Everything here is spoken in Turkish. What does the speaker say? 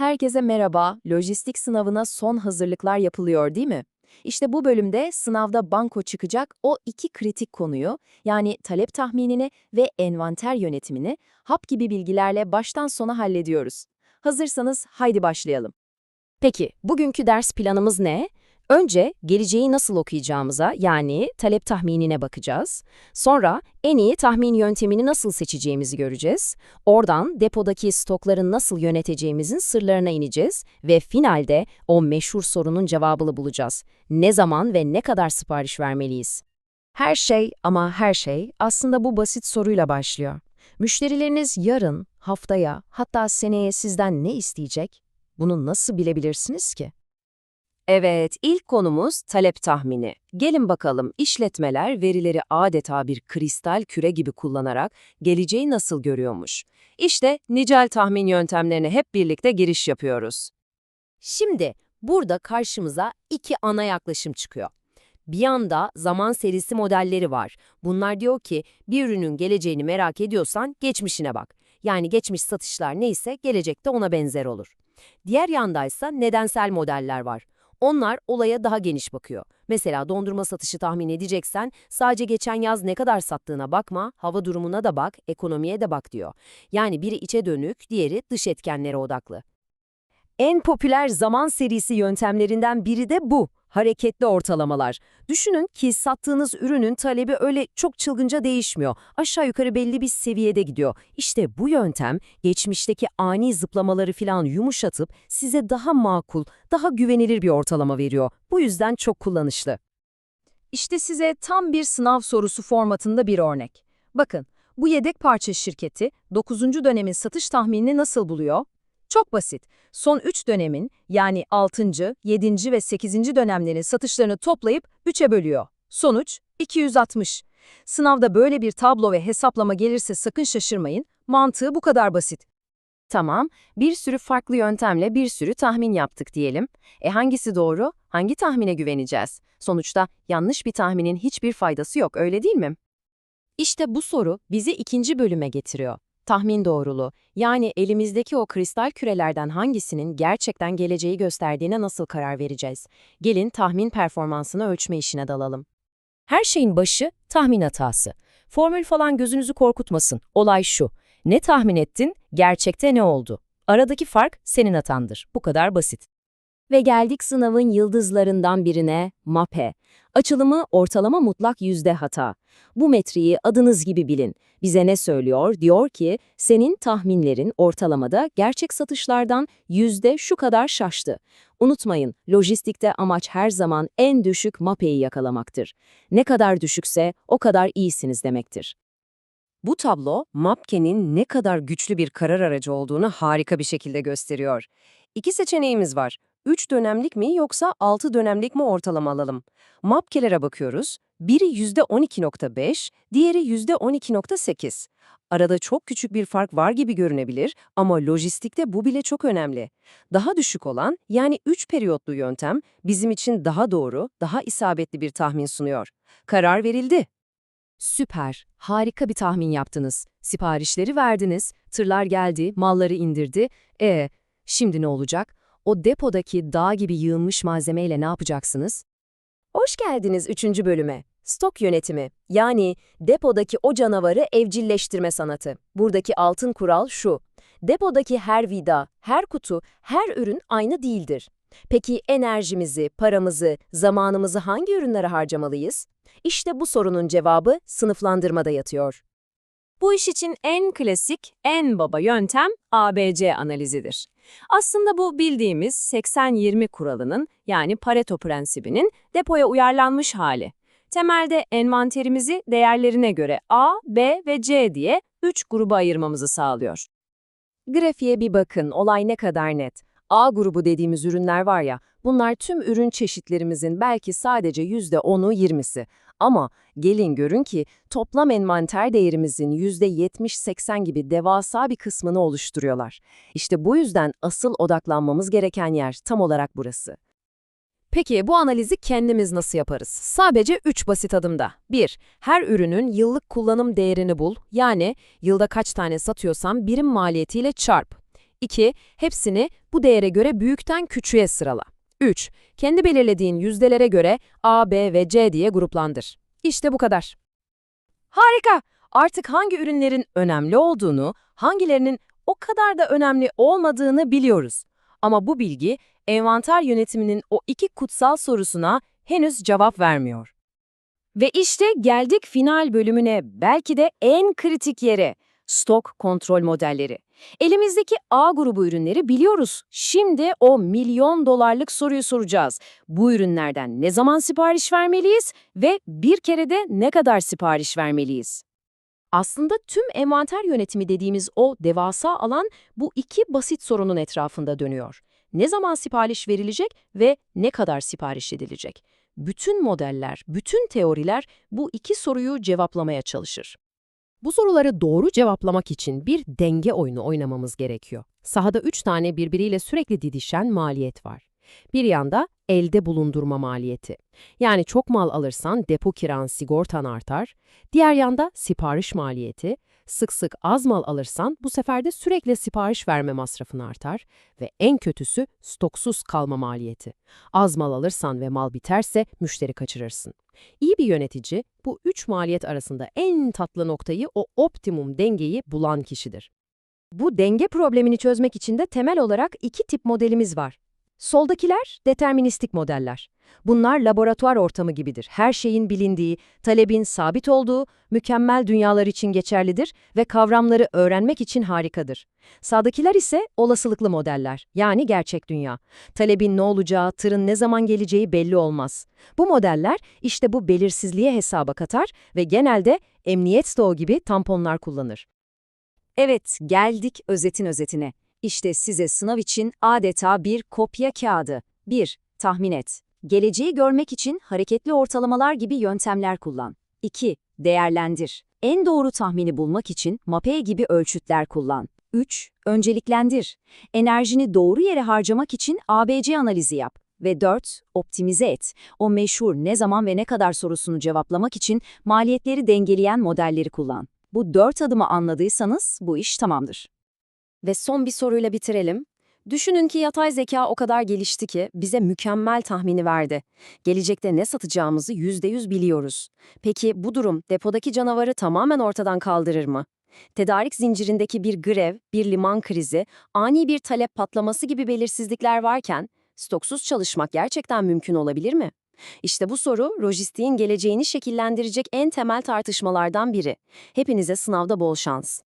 Herkese merhaba. Lojistik sınavına son hazırlıklar yapılıyor değil mi? İşte bu bölümde sınavda banko çıkacak o iki kritik konuyu yani talep tahminini ve envanter yönetimini hap gibi bilgilerle baştan sona hallediyoruz. Hazırsanız haydi başlayalım. Peki bugünkü ders planımız ne? Önce geleceği nasıl okuyacağımıza yani talep tahminine bakacağız. Sonra en iyi tahmin yöntemini nasıl seçeceğimizi göreceğiz. Oradan depodaki stokları nasıl yöneteceğimizin sırlarına ineceğiz ve finalde o meşhur sorunun cevabını bulacağız. Ne zaman ve ne kadar sipariş vermeliyiz? Her şey ama her şey aslında bu basit soruyla başlıyor. Müşterileriniz yarın, haftaya, hatta seneye sizden ne isteyecek? Bunu nasıl bilebilirsiniz ki? Evet, ilk konumuz talep tahmini. Gelin bakalım işletmeler verileri adeta bir kristal küre gibi kullanarak geleceği nasıl görüyormuş. İşte nicel tahmin yöntemlerine hep birlikte giriş yapıyoruz. Şimdi burada karşımıza iki ana yaklaşım çıkıyor. Bir yanda zaman serisi modelleri var. Bunlar diyor ki bir ürünün geleceğini merak ediyorsan geçmişine bak. Yani geçmiş satışlar neyse gelecekte ona benzer olur. Diğer yandaysa nedensel modeller var. Onlar olaya daha geniş bakıyor. Mesela dondurma satışı tahmin edeceksen sadece geçen yaz ne kadar sattığına bakma, hava durumuna da bak, ekonomiye de bak diyor. Yani biri içe dönük, diğeri dış etkenlere odaklı. En popüler zaman serisi yöntemlerinden biri de bu. Hareketli ortalamalar. Düşünün ki sattığınız ürünün talebi öyle çok çılgınca değişmiyor. Aşağı yukarı belli bir seviyede gidiyor. İşte bu yöntem geçmişteki ani zıplamaları filan yumuşatıp size daha makul, daha güvenilir bir ortalama veriyor. Bu yüzden çok kullanışlı. İşte size tam bir sınav sorusu formatında bir örnek. Bakın, bu yedek parça şirketi 9. dönemin satış tahminini nasıl buluyor? Çok basit. Son 3 dönemin yani 6. 7. ve 8. dönemlerin satışlarını toplayıp 3'e bölüyor. Sonuç 260. Sınavda böyle bir tablo ve hesaplama gelirse sakın şaşırmayın. Mantığı bu kadar basit. Tamam, bir sürü farklı yöntemle bir sürü tahmin yaptık diyelim. E hangisi doğru? Hangi tahmine güveneceğiz? Sonuçta yanlış bir tahminin hiçbir faydası yok, öyle değil mi? İşte bu soru bizi ikinci bölüme getiriyor. Tahmin doğruluğu, yani elimizdeki o kristal kürelerden hangisinin gerçekten geleceği gösterdiğine nasıl karar vereceğiz? Gelin tahmin performansını ölçme işine dalalım. Her şeyin başı tahmin hatası. Formül falan gözünüzü korkutmasın. Olay şu. Ne tahmin ettin, gerçekte ne oldu? Aradaki fark senin hatandır. Bu kadar basit. Ve geldik sınavın yıldızlarından birine, MAPE. Açılımı ortalama mutlak yüzde hata. Bu metriği adınız gibi bilin. Bize ne söylüyor? Diyor ki, senin tahminlerin ortalamada gerçek satışlardan yüzde şu kadar şaştı. Unutmayın, lojistikte amaç her zaman en düşük MAPE'yi yakalamaktır. Ne kadar düşükse o kadar iyisiniz demektir. Bu tablo, MAPKE'nin ne kadar güçlü bir karar aracı olduğunu harika bir şekilde gösteriyor. İki seçeneğimiz var. 3 dönemlik mi yoksa 6 dönemlik mi ortalama alalım? MAPKE'lere bakıyoruz. Biri %12.5, diğeri %12.8. Arada çok küçük bir fark var gibi görünebilir ama lojistikte bu bile çok önemli. Daha düşük olan yani 3 periyotlu yöntem bizim için daha doğru, daha isabetli bir tahmin sunuyor. Karar verildi. Süper, harika bir tahmin yaptınız. Siparişleri verdiniz, tırlar geldi, malları indirdi. E, şimdi ne olacak? O depodaki dağ gibi yığılmış malzemeyle ne yapacaksınız? Hoş geldiniz 3. bölüme. Stok yönetimi, yani depodaki o canavarı evcilleştirme sanatı. Buradaki altın kural şu. Depodaki her vida, her kutu, her ürün aynı değildir. Peki enerjimizi, paramızı, zamanımızı hangi ürünlere harcamalıyız? İşte bu sorunun cevabı sınıflandırmada yatıyor. Bu iş için en klasik, en baba yöntem ABC analizidir. Aslında bu bildiğimiz 80-20 kuralının yani Pareto prensibinin depoya uyarlanmış hali. Temelde envanterimizi değerlerine göre A, B ve C diye 3 gruba ayırmamızı sağlıyor. Grafiğe bir bakın, olay ne kadar net. A grubu dediğimiz ürünler var ya, bunlar tüm ürün çeşitlerimizin belki sadece %10'u 20'si. Ama gelin görün ki toplam envanter değerimizin %70-80 gibi devasa bir kısmını oluşturuyorlar. İşte bu yüzden asıl odaklanmamız gereken yer tam olarak burası. Peki bu analizi kendimiz nasıl yaparız? Sadece 3 basit adımda. 1. Her ürünün yıllık kullanım değerini bul. Yani yılda kaç tane satıyorsam birim maliyetiyle çarp. 2. Hepsini bu değere göre büyükten küçüğe sırala. 3. Kendi belirlediğin yüzdelere göre A, B ve C diye gruplandır. İşte bu kadar. Harika! Artık hangi ürünlerin önemli olduğunu, hangilerinin o kadar da önemli olmadığını biliyoruz. Ama bu bilgi envanter yönetiminin o iki kutsal sorusuna henüz cevap vermiyor. Ve işte geldik final bölümüne belki de en kritik yere. Stok kontrol modelleri. Elimizdeki A grubu ürünleri biliyoruz. Şimdi o milyon dolarlık soruyu soracağız. Bu ürünlerden ne zaman sipariş vermeliyiz ve bir kerede ne kadar sipariş vermeliyiz? Aslında tüm envanter yönetimi dediğimiz o devasa alan bu iki basit sorunun etrafında dönüyor. Ne zaman sipariş verilecek ve ne kadar sipariş edilecek? Bütün modeller, bütün teoriler bu iki soruyu cevaplamaya çalışır. Bu soruları doğru cevaplamak için bir denge oyunu oynamamız gerekiyor. Sahada üç tane birbiriyle sürekli didişen maliyet var. Bir yanda elde bulundurma maliyeti. Yani çok mal alırsan depo kiran, sigortan artar. Diğer yanda sipariş maliyeti. Sık sık az mal alırsan bu sefer de sürekli sipariş verme masrafın artar. Ve en kötüsü stoksuz kalma maliyeti. Az mal alırsan ve mal biterse müşteri kaçırırsın. İyi bir yönetici bu üç maliyet arasında en tatlı noktayı o optimum dengeyi bulan kişidir. Bu denge problemini çözmek için de temel olarak iki tip modelimiz var. Soldakiler deterministik modeller. Bunlar laboratuvar ortamı gibidir. Her şeyin bilindiği, talebin sabit olduğu, mükemmel dünyalar için geçerlidir ve kavramları öğrenmek için harikadır. Sağdakiler ise olasılıklı modeller, yani gerçek dünya. Talebin ne olacağı, tırın ne zaman geleceği belli olmaz. Bu modeller işte bu belirsizliğe hesaba katar ve genelde emniyet stoğu gibi tamponlar kullanır. Evet, geldik özetin özetine. İşte size sınav için adeta bir kopya kağıdı. 1. Tahmin et. Geleceği görmek için hareketli ortalamalar gibi yöntemler kullan. 2. Değerlendir. En doğru tahmini bulmak için MAPE gibi ölçütler kullan. 3. Önceliklendir. Enerjini doğru yere harcamak için ABC analizi yap. Ve 4. Optimize et. O meşhur ne zaman ve ne kadar sorusunu cevaplamak için maliyetleri dengeleyen modelleri kullan. Bu dört adımı anladıysanız bu iş tamamdır. Ve son bir soruyla bitirelim. Düşünün ki yapay zeka o kadar gelişti ki bize mükemmel tahmini verdi. Gelecekte ne satacağımızı %100 biliyoruz. Peki bu durum depodaki canavarı tamamen ortadan kaldırır mı? Tedarik zincirindeki bir grev, bir liman krizi, ani bir talep patlaması gibi belirsizlikler varken stoksuz çalışmak gerçekten mümkün olabilir mi? İşte bu soru lojistiğin geleceğini şekillendirecek en temel tartışmalardan biri. Hepinize sınavda bol şans.